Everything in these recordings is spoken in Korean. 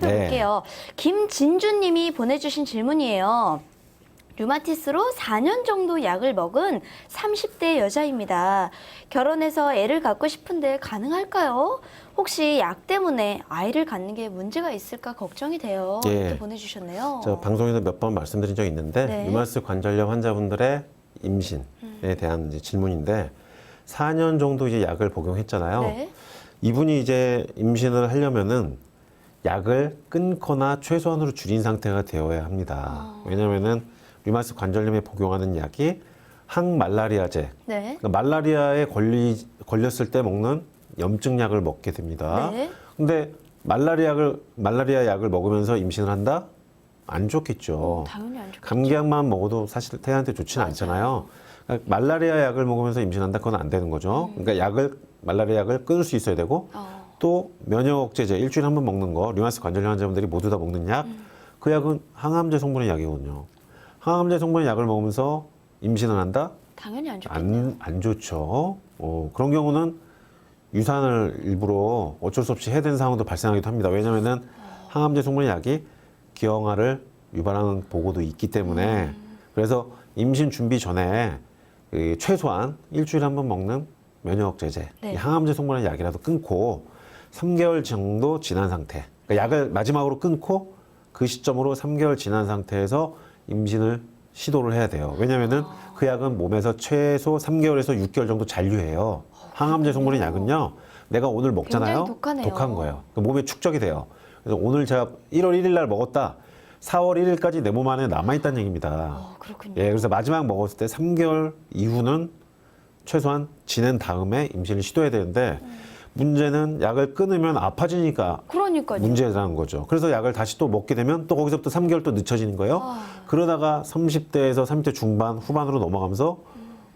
살펴볼게요. 김진주님이 보내주신 질문이에요. 류마티스로 4년 정도 약을 먹은 30대 여자입니다. 결혼해서 애를 갖고 싶은데 가능할까요? 혹시 약 때문에 아이를 갖는 게 문제가 있을까 걱정이 돼요. 예. 이렇게 보내주셨네요. 저 방송에서 몇 번 말씀드린 적이 있는데 네. 유마스 관절염 환자분들의 임신에 음. 대한 질문인데 4년 정도 이제 약을 복용했잖아요. 네. 이분이 이제 임신을 하려면은 약을 끊거나 최소한으로 줄인 상태가 되어야 합니다. 아. 왜냐면은 류마스 관절염에 복용하는 약이 항말라리아제, 네. 그러니까 말라리아에 걸리, 걸렸을 때 먹는 염증 약을 먹게 됩니다. 네. 근데 말라리아 약을 말라리아 약을 먹으면서 임신을 한다? 안 좋겠죠. 당연히 안 좋겠죠. 감기약만 먹어도 사실 태아한테 좋지는 맞아요. 않잖아요. 그러니까 말라리아 약을 먹으면서 임신한다? 그건 안 되는 거죠. 그러니까 약을 말라리아 약을 끊을 수 있어야 되고 어, 또 면역 억제제 일주일에 한 번 먹는 거 류마스 관절염 환자분들이 모두 다 먹는 약. 그 약은 항암제 성분의 약이거든요. 항암제 성분의 약을 먹으면서 임신을 한다? 당연히 안 좋겠네요. 안, 안 좋죠. 어, 그런 경우는 유산을 일부러 어쩔 수 없이 해야 되는 상황도 발생하기도 합니다. 왜냐면은 항암제 성분의 약이 기형아를 유발하는 보고도 있기 때문에 음. 그래서 임신 준비 전에 그 최소한 일주일에 한 번 먹는 면역 억제제, 네. 이 항암제 성분의 약이라도 끊고 3개월 정도 지난 상태, 그러니까 약을 마지막으로 끊고 그 시점으로 3개월 지난 상태에서 임신을 시도를 해야 돼요. 왜냐면은 아. 그 약은 몸에서 최소 3개월에서 6개월 정도 잔류해요. 항암제 성분의 약은요. 내가 오늘 먹잖아요. 굉장히 독하네요. 독한 거예요. 그 몸에 축적이 돼요. 그래서 오늘 제가 1월 1일 날 먹었다. 4월 1일까지 내 몸 안에 남아 있다는 얘기입니다. 어, 그렇군요. 예, 그래서 마지막 먹었을 때 3개월 이후는 최소한 지낸 다음에 임신을 시도해야 되는데 문제는 약을 끊으면 아파지니까 그러니까요. 문제라는 거죠. 그래서 약을 다시 또 먹게 되면 또 거기서부터 3개월 또 늦춰지는 거예요. 아. 그러다가 30대에서 30대 중반, 후반으로 넘어가면서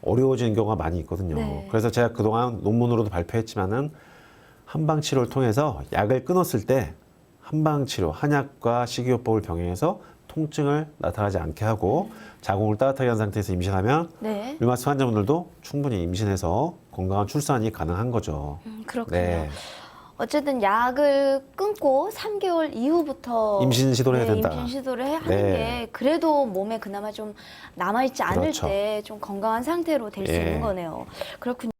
어려워지는 경우가 많이 있거든요. 네. 그래서 제가 그동안 논문으로도 발표했지만은 한방 치료를 통해서 약을 끊었을 때 한방 치료, 한약과 식이요법을 병행해서 통증을 나타나지 않게 하고 자궁을 따뜻하게 한 상태에서 임신하면 네. 류마스 환자분들도 충분히 임신해서 건강한 출산이 가능한 거죠. 음, 그렇군요. 네. 어쨌든 약을 끊고 3개월 이후부터 임신 시도를 해야 네, 된다. 임신 시도를 해- 하는 네. 게 그래도 몸에 그나마 좀 남아 있지 않을 그렇죠. 때 좀 건강한 상태로 될 수 예. 있는 거네요. 그렇군요.